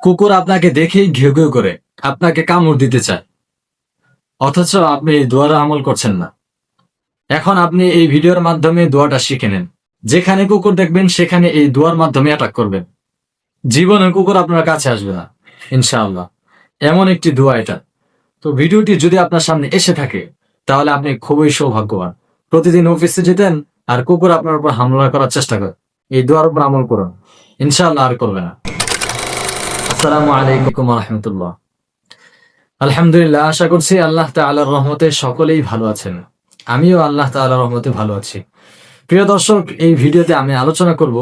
কুকুর আপনাকে দেখেই ঘেউ ঘেউ করে, আপনাকে কামড় দিতে চায়। অথচ আপনি দোয়ার আমল করছেন না। এখন আপনি এই ভিডিওর মাধ্যমে দোয়াটা শিখে নেন। যেখানে কুকুর দেখবেন, সেখানে এই দোয়ার মাধ্যমে অ্যাটাক করবেন। জীবনে কুকুর আপনার কাছে আসবে না, ইনশাআল্লাহ। এমন একটি দোয়া এটা। তো ভিডিওটি যদি আপনার সামনে এসে থাকে, তাহলে আপনি খুবই সৌভাগ্যবান। প্রতিদিন অফিসে যেতেন আর কুকুর আপনার উপর হামলা করার চেষ্টা করে। এই দোয়ার উপর আমল করুন। ইনশাআল্লাহ আর করবে না। আসসালামু আলাইকুম রহমতুল্লাহ। আলহামদুলিল্লাহ, আশা করছি আল্লাহ তাআলার রহমতে সকলেই ভালো আছেন। আমিও আল্লাহ তাআলার রহমতে ভালো আছি। প্রিয় দর্শক, এই ভিডিওতে আমি আলোচনা করব,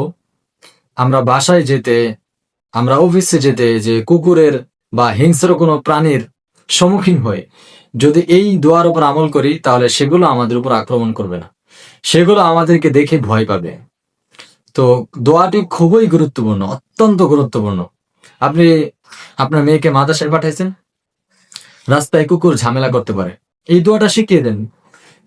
আমরা বাসায় যেতে, আমরা অফিসে যেতে যে কুকুরের বা হিংস্র কোনো প্রাণীর সম্মুখীন হয়ে যদি এই দোয়ার উপর আমল করি, তাহলে সেগুলো আমাদের উপর আক্রমণ করবে না। সেগুলো আমাদেরকে দেখে ভয় পাবে। তো দোয়াটি খুবই গুরুত্বপূর্ণ, অত্যন্ত গুরুত্বপূর্ণ। আপনি আপনার মেয়েকে মাদ্রাসায় পাঠাইছেন? রাস্তায় কুকুর ঝামেলা করতে পারে। এই দোয়াটা শিখিয়ে দেন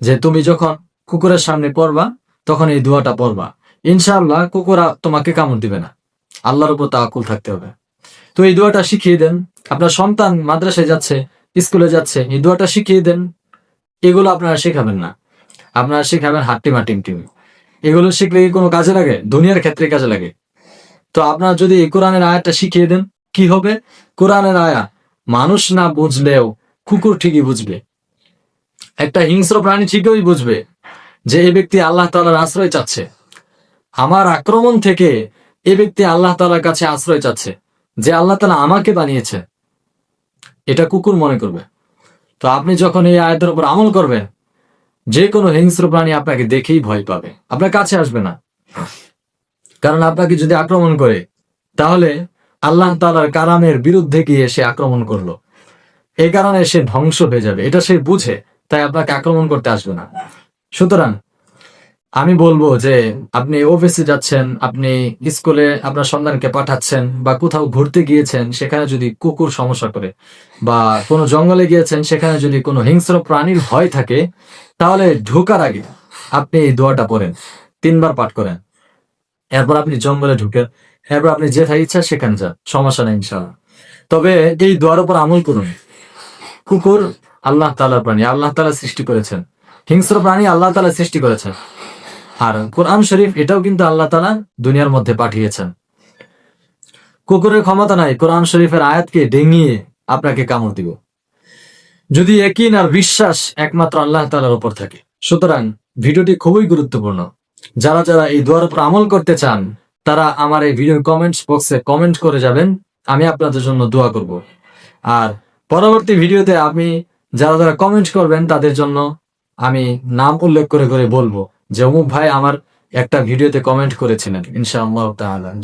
যে তুমি যখন কুকুরের সামনে পড়বা, তখন এই দোয়াটা পড়বা। ইনশাআল্লাহ কুকুর তোমাকে কামড় দিবে না। আল্লাহর উপর তাকুল থাকতে হবে। তো এই দোয়াটা শিখিয়ে দেন। আপনার সন্তান মাদ্রাসায় যাচ্ছে, স্কুলে যাচ্ছে, এই দোয়াটা শিখিয়ে দেন। এগুলো আপনারা শেখাবেন না। আপনারা শেখাবেন হাট্টিমা টিম টিম এগুলো শিখলে কি কোনো কাজে লাগে? দুনিয়ার ক্ষেত্রে কাজে লাগে। তো আপনারা যদি এই কোরআনের আয়াতটা শিখিয়ে দেন, কি হবে? কোরআনের আয়া, মানুষ না বুঝলেও কুকুর ঠিকই বুঝবে। একটা হিংস্র প্রাণী ঠিকই বুঝবে যে এই ব্যক্তি আল্লাহ তালার আশ্রয় চাচ্ছে। আমার আক্রমণ থেকে এ ব্যক্তি আল্লাহ তালার কাছে আশ্রয় চাচ্ছে, যে আল্লাহ তালা আমাকে বানিয়েছে। এটা কুকুর মনে করবে। তো আপনি যখন এই আয়াতের উপর আমল করবেন, যে কোনো হিংস্র প্রাণী আপনাকে দেখেই ভয় পাবে। আপনার কাছে আসবে না। কারণ আপনাকে যদি আক্রমণ করে, তাহলে আল্লাহ তালার কারামের বিরুদ্ধে গিয়ে সে আক্রমণ করল। এই কারণে সে ধ্বংস হয়ে যাবে। এটা সে বুঝে, তাই আপনাকে আক্রমণ করতে আসবে না। সুতরাং আমি বলব যে, আপনি অফিসে যাচ্ছেন, আপনি স্কুলে আপনার সন্তানকে পাঠাচ্ছেন, বা কোথাও ঘুরতে গিয়েছেন, সেখানে যদি কুকুর সমস্যা করে, বা কোনো জঙ্গলে গিয়েছেন, সেখানে যদি কোনো হিংস্র প্রাণীর ভয় থাকে, তাহলে ঢোকার আগে আপনি এই দোয়াটা পড়েন, তিনবার পাঠ করেন। এরপর আপনি জঙ্গলে ঢুকেন এরপর আপনি যেথায় ইচ্ছা সেখানে যান, সমস্যা নেই ইনশাল্লাহ তবে এই দোয়ার উপর আমল করুন। কুকুর আল্লাহ তালার প্রাণী, আল্লাহ তালা সৃষ্টি করেছেন। হিংস্র প্রাণী আল্লাহ তালা সৃষ্টি করেছেন। আর কোরআন শরীফ এটাও কিন্তু আল্লাহ তালা দুনিয়ার মধ্যে পাঠিয়েছেন। কুকুরের ক্ষমতা নাই, কোরআন শরীফের আয়াতকে ডেঙিয়ে আপনাকে কামড় দিব। যদি একিন আর বিশ্বাস একমাত্র আল্লাহ তালার উপর থাকে। সুতরাং ভিডিওটি খুবই গুরুত্বপূর্ণ। যারা যারা এই দোয়ার উপর আমল করতে চান, তারা আমার এই ভিডিও কমেন্টস বক্সে কমেন্ট করে যাবেন। আমি আপনাদের জন্য দোয়া করব। আর পরবর্তী ভিডিওতে আপনি যারা যারা কমেন্ট করবেন, তাদের জন্য আমি নাম উল্লেখ করে করে বলব যে, অমুক ভাই আমার একটা ভিডিওতে কমেন্ট করেছিলেন, ইনশাআল্লাহ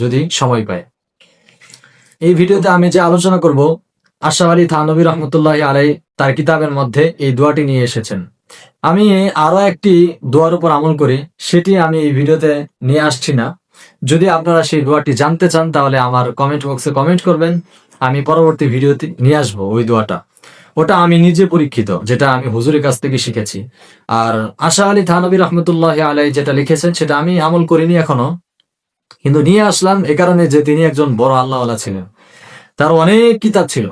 যদি সময় পায়। এই ভিডিওতে আমি যে আলোচনা করব, আশরাফ আলী থানবী রহমতুল্লাহ আলাই তার কিতাবের মধ্যে এই দোয়াটি নিয়ে এসেছেন। আমি আরও একটি দোয়ার উপর আমল করি, সেটি আমি এই ভিডিওতে নিয়ে আসছি না। যদি আপনারা সেই দোয়াটি জানতে চান, তাহলে আমার কমেন্ট বক্সে কমেন্ট করবেন। আমি পরবর্তী ভিডিওতে নিয়ে আসব ওই দোয়াটা। ওটা আমি নিজে পরীক্ষিত, যেটা আমি হুজুরের কাছ থেকে শিখেছি। আর আশা আলী থানবী রহমতুল্লাহ আলাই যেটা লিখেছেন, সেটা আমি আমল করিনি এখনও। কিন্তু নিয়ে আসলাম এ কারণে যে তিনি একজন বড় আল্লাহওয়ালা ছিলেন। তার অনেক কিতাব ছিল।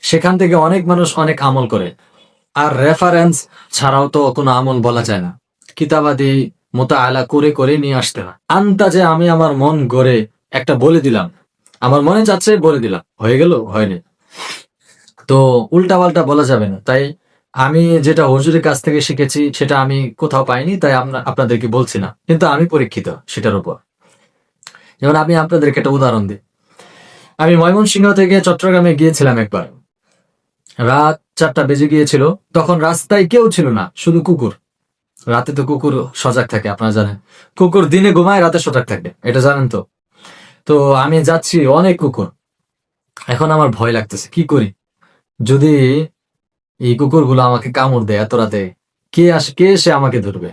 সেখান থেকে অনেক মানুষ অনেক আমল করে। আর রেফারেন্স ছাড়াও তো কোনো আমল বলা যায় না। কিতাবাদি মোতা আলা করে করে নিয়ে আসতে না আন্তাজে আমি আমার মন গড়ে একটা বলে দিলাম। আমার মনে যাচ্ছে বলে দিলাম। হয়ে গেল, হয়নি। তো উল্টা পাল্টা বলা যাবে না। তাই আমি যেটা হুজুরের কাছ থেকে শিখেছি, সেটা আমি কোথাও পাইনি, তাই আপনা- আপনাদেরকে বলছি না। কিন্তু আমি পরীক্ষিত সেটার উপর। যেমন আমি আপনাদেরকে একটা উদাহরণ দিই। আমি ময়মনসিংহ থেকে চট্টগ্রামে গিয়েছিলাম একবার। রাত চারটা বেজে গিয়েছিল, তখন রাস্তায় কেউ ছিল না, শুধু কুকুর। রাতে তো কুকুর সজাগ থাকে, আপনারা জানেন। কুকুর দিনে ঘুমায়, রাতে সজাগ থাকে, এটা জানেন তো। তো আমি যাচ্ছি অনেক কুকুর। এখন আমার ভয় লাগতেছে, কি করি? যদি এই কুকুরগুলো আমাকে কামড় দেয় এত রাতে, কে আসে, কে এসে আমাকে ধরবে?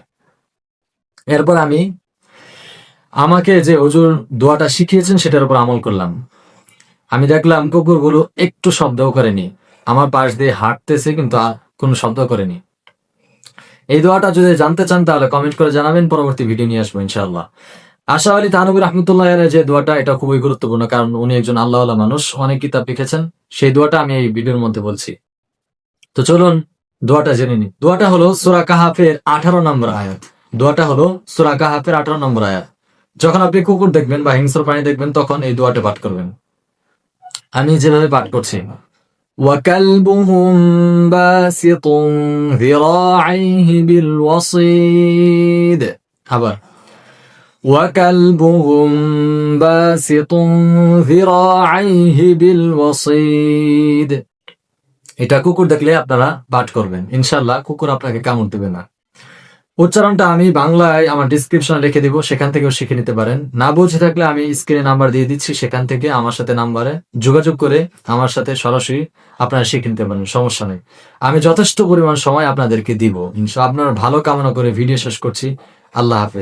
এরপর আমি আমাকে যে হুজুর দোয়াটা শিখিয়েছেন, সেটার উপর আমল করলাম। আমি দেখলাম কুকুরগুলো একটু শব্দও করেনি। আমার পাশ দিয়ে হাঁটতেছে কিন্তু কোনো শব্দ করেনি। এই দোয়াটা যদি জানতে চান তাহলে কমেন্ট করে জানাবেন, পরবর্তী ভিডিও নিয়ে আসব ইনশাআল্লাহ। আশা আলী তানবী রহমতুল্লাহ যে দোয়াটা, এটা খুবই গুরুত্বপূর্ণ, কারণ উনি একজন আল্লাহ মানুষ, অনেক কিতাব লিখেছেন। সেই দোয়াটা আমি এই ভিডিওর মধ্যে বলছি। তো চলুন দোয়াটা জেনে নিই। দোয়াটা হলো সুরা কাহাফের আঠারো নম্বর আয়াত। দোয়াটা হলো সুরা কাহাফের আঠারো নম্বর আয়াত। যখন আপনি কুকুর দেখবেন বা হিংস্র প্রাণী দেখবেন, তখন এই দোয়াটা পাঠ করবেন। আমি যেভাবে পাঠ করছি وكلبهم باسط ذراعيه بالوصيد আবার وكلبهم باسط ذراعيه بالوصيد এটা কুকুর দেখলে আপনারা পাঠ করবেন ইনশাল্লাহ কুকুর আপনাকে কামড় দেবে না উচ্চারণটা আমি বাংলায় আমার ডিসক্রিপশনে রেখে দিব, সেখান থেকেও শিখে নিতে পারেন। না বুঝে থাকলে আমি স্ক্রিনে নাম্বার দিয়ে দিচ্ছি, সেখান থেকে আমার সাথে নাম্বারে যোগাযোগ করে আমার সাথে সরাসরি আপনারা শিখে নিতে পারেন, সমস্যা নেই। আমি যথেষ্ট পরিমাণ সময় আপনাদেরকে দিব। ইনশা আপনার ভালো কামনা করে ভিডিও শেষ করছি। আল্লাহ হাফেজ।